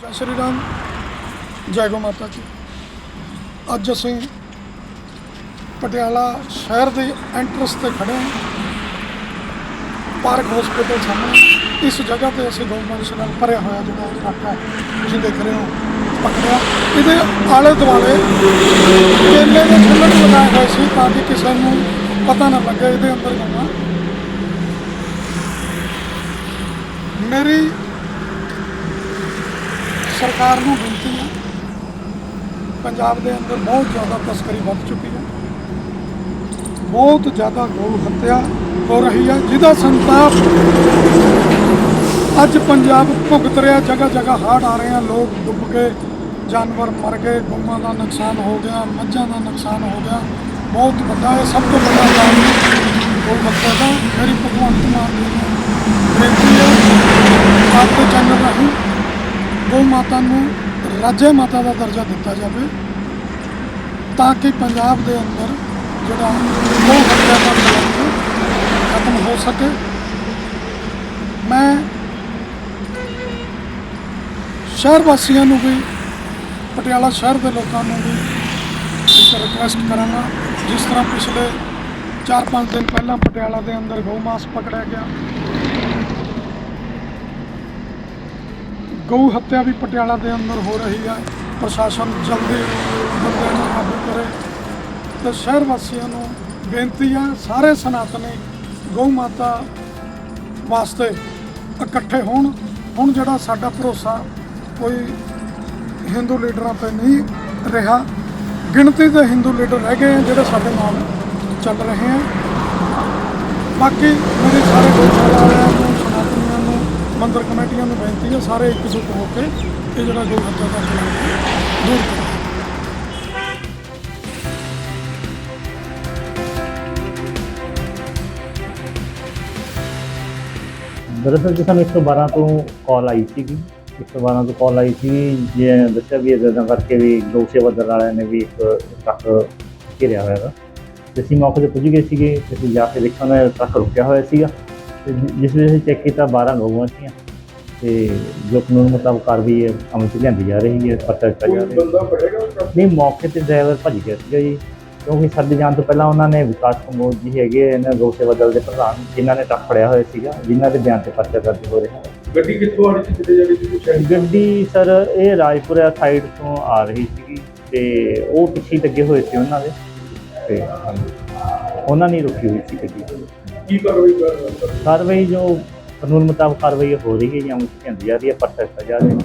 ਜੈ ਸ਼੍ਰੀ ਰਾਮ, ਜੈ ਗੋ ਮਾਤਾ ਜੀ ਅੱਜ ਅਸੀਂ ਪਟਿਆਲਾ ਸ਼ਹਿਰ ਦੇ ਐਂਟਰਸ ਤੇ ਖੜੇ ਹਾਂ। ਪਾਰਕ ਹਸਪੀਟਲ ਸਾਹਮਣੇ। ਇਸ ਜਗ੍ਹਾ ਤੇ ਅਸੀਂ ਗਊਵੰਸ਼ ਨਾਲ ਭਰਿਆ ਹੋਇਆ ਜਿਹੜਾ ਇਲਾਕਾ ਤੁਸੀਂ ਦੇਖ ਰਹੇ ਹੋ ਪਕੜਿਆ ਇਹਦੇ ਆਲੇ ਦੁਆਲੇ ਕੇਲੇ ਦੇ ਛਿੱਲੜ ਲਗਾਏ ਹੋਏ ਸੀ ਤਾਂ ਕਿ ਕਿਸੇ ਨੂੰ ਪਤਾ ਨਾ ਲੱਗੇ, ਇਹਦੇ ਅੰਦਰ ਜਾਣਾ ਮੇਰੀ ਸਰਕਾਰ ਨੂੰ ਬੇਨਤੀ ਹੈ, ਪੰਜਾਬ ਦੇ ਅੰਦਰ ਬਹੁਤ ਜ਼ਿਆਦਾ ਤਸਕਰੀ ਵੱਧ ਚੁੱਕੀ ਹੈ। ਬਹੁਤ ਜ਼ਿਆਦਾ ਗਊ ਹੱਤਿਆ ਹੋ ਰਹੀ ਹੈ, ਜਿਹਦਾ ਸੰਤਾਪ ਅੱਜ ਪੰਜਾਬ ਭੁਗਤ ਰਿਹਾ ਜਗ੍ਹਾ ਜਗ੍ਹਾ ਹਾੜ ਆ ਰਹੇ ਆ, ਲੋਕ ਡੁੱਬ ਕੇ ਜਾਨਵਰ ਮਰ ਗਏ ਗਊਆਂ ਦਾ ਨੁਕਸਾਨ ਹੋ ਗਿਆ, ਮੱਝਾਂ ਦਾ ਨੁਕਸਾਨ ਹੋ ਗਿਆ। ਬਹੁਤ ਵੱਡਾ ਹੈ ਸਭ ਤੋਂ ਵੱਡਾ ਕਾਰਨ ਗਊ ਹੱਤਿਆ ਦਾ, ਮੇਰੀ ਭਗਵੰਤ ਮਾਨ ਜੀ ਨੂੰ ਬੇਨਤੀ ਹੈ ਆਪ ਦੇ ਚੈਨਲ ਰਾਹੀਂ ਗਊ ਮਾਤਾ ਨੂੰ ਰਾਜੇ ਮਾਤਾ ਦਾ ਦਰਜਾ ਦਿੱਤਾ ਜਾਵੇ ਤਾਂ ਕਿ ਪੰਜਾਬ ਦੇ ਅੰਦਰ ਜਿਹੜਾ ਗਊ ਹੱਤਿਆ ਦਾ ਕਲੰਕ ਖਤਮ ਹੋ ਸਕੇ। ਮੈਂ ਸ਼ਹਿਰ ਵਾਸੀਆਂ ਨੂੰ ਵੀ, ਪਟਿਆਲਾ ਸ਼ਹਿਰ ਦੇ ਲੋਕਾਂ ਨੂੰ ਵੀ ਇੱਕ ਰਿਕੁਐਸਟ ਕਰਾਂਗਾ। ਜਿਸ ਤਰ੍ਹਾਂ ਪਿਛਲੇ 4-5 ਦਿਨ ਪਹਿਲਾਂ ਪਟਿਆਲਾ ਦੇ ਅੰਦਰ ਗਊ ਮਾਸ ਪਕੜਿਆ ਗਿਆ ਗਊ ਹੱਤਿਆ ਵੀ ਪਟਿਆਲਾ ਦੇ ਅੰਦਰ ਹੋ ਰਹੀ ਹੈ ਪ੍ਰਸ਼ਾਸਨ ਜਲਦੀ ਬੰਦਿਆਂ ਨੂੰ ਕਾਬੂ ਕਰੇ। ਤੇ ਸ਼ਹਿਰ ਵਾਸੀਆਂ ਨੂੰ ਬੇਨਤੀ ਹੈ ਸਾਰੇ ਸਨਾਤਨੀ ਗਊ ਮਾਤਾ ਵਾਸਤੇ ਇਕੱਠੇ ਹੋਣ। ਹੁਣ ਜਿਹੜਾ ਸਾਡਾ ਭਰੋਸਾ ਕੋਈ ਹਿੰਦੂ ਲੀਡਰਾਂ ਤੇ ਨਹੀਂ ਰਿਹਾ, ਗਿਣਤੀ ਦੇ ਹਿੰਦੂ ਲੀਡਰ ਰਹਿ ਗਏ ਆ, ਜਿਹੜੇ ਸਾਡੇ ਨਾਲ ਚੱਲ ਰਹੇ ਆ। ਬਾਕੀ ਮੇਰੇ ਸਾਰੇ ਗਊਸ਼ਾਲਾ ਵਾਲਿਆਂ ਨੂੰ ਮੰਦਰ ਕਮੇਟੀਆਂ ਨੂੰ ਬੇਨਤੀ ਹੈ ਸਾਰੇ ਇਕਜੁੱਟ ਹੋ ਕੇ ਇਹ ਜਿਹੜਾ ਗਊ ਹੱਤਿਆ ਦਾ ਕਲੰਕ ਦੂਰ ਕਰੋ। ਦਰਅਸਲ ਜੀ ਸਾਨੂੰ 112 ਤੋਂ ਕਾਲ ਆਈ ਸੀਗੀ। 112 ਤੋਂ ਕਾਲ ਆਈ ਸੀ, ਜੇ ਦੱਸਿਆ ਵੀ ਇਦਾਂ ਕਰਕੇ ਵੀ ਗਊ ਸੇਵਾ ਦਲ ਵਾਲਿਆਂ ਨੇ ਵੀ ਇੱਕ ਟਰੱਕ ਘੇਰਿਆ ਹੋਇਆ ਵਾ। ਤੇ ਅਸੀਂ ਮੌਕੇ ਤੇ ਪੁੱਜ ਗਏ ਸੀਗੇ, ਤੇ ਅਸੀਂ ਜਾ ਕੇ ਦੇਖਿਆ, ਉਹਨਾਂ ਟਰੱਕ ਰੁਕਿਆ ਹੋਇਆ ਸੀਗਾ। ਤੇ ਜਿ- ਜਿਸ ਵੇਲੇ ਅਸੀਂ ਚੈੱਕ ਕੀਤਾ 12 ਗਊਆਂ ਸੀਆਂ ਤੇ ਜੋ ਕਾਨੂੰਨ ਮੁਤਾਬਕ ਕਾਰਵਾਈ ਹੈ ਅਮਲ ਚ ਲਿਆਂਦੀ ਜਾ ਰਹੀ ਹੈ ਪਰਚਾ ਦਿੱਤਾ ਜਾ ਰਿਹਾ ਬੰਦਾ ਫੜੇਗਾ ਨਹੀਂ ਮੌਕੇ ਤੇ ਡਰਾਈਵਰ ਭੱਜ ਗਿਆ ਸੀਗਾ ਜੀ। ਕਿਉਂਕਿ ਸਾਡੇ ਜਾਣ ਤੋਂ ਪਹਿਲਾਂ ਉਹਨਾਂ ਨੇ ਵਿਕਾਸ ਕੰਬੋਜ ਜੀ ਹੈਗੇ ਇਹਨਾਂ ਗਊ ਸੇਵਾ ਦਲ ਦੇ ਪ੍ਰਧਾਨ ਜਿਨ੍ਹਾਂ ਨੇ ਟਰੱਕ ਫੜਿਆ ਹੋਇਆ ਸੀਗਾ ਜਿਨ੍ਹਾਂ ਦੇ ਬਿਆਨ ਤੇ ਪਰਚਾ ਦਰਜ ਹੋ ਰਿਹਾ ਗੱਡੀ ਕਿੱਥੋਂ ਆ ਰਹੀ ਸੀ ਕਿਤੇ ਜਾ ਰਹੀ ਸੀ ਹੈ ਗੱਡੀ ਸਰ ਇਹ ਰਾਜਪੁਰਾ ਸਾਈਡ ਤੋਂ ਆ ਰਹੀ ਸੀਗੀ ਤੇ ਉਹ ਪਿੱਛੇ ਹੀ ਲੱਗੇ ਹੋਏ ਸੀ ਉਹਨਾਂ ਦੇ। ਤੇ ਹਾਂਜੀ, ਉਹਨਾਂ ਨੇ ਰੁਕੀ ਹੋਈ ਸੀ ਗੱਡੀ। ਕੀ ਕਾਰਵਾਈ ਕਰ ਰਿਹਾ ਕਾਰਵਾਈ ਜੋ ਕਾਨੂੰਨ ਮੁਤਾਬਕ ਕਾਰਵਾਈ ਹੋ ਰਹੀ ਹੈ ਜਾਂ ਮੁਕਤੀ ਹੁੰਦੀ ਜਾ ਰਹੀ ਹੈ ਪਰਚਾ ਦਿੱਤਾ ਜਾ ਰਿਹਾ ਹੈ।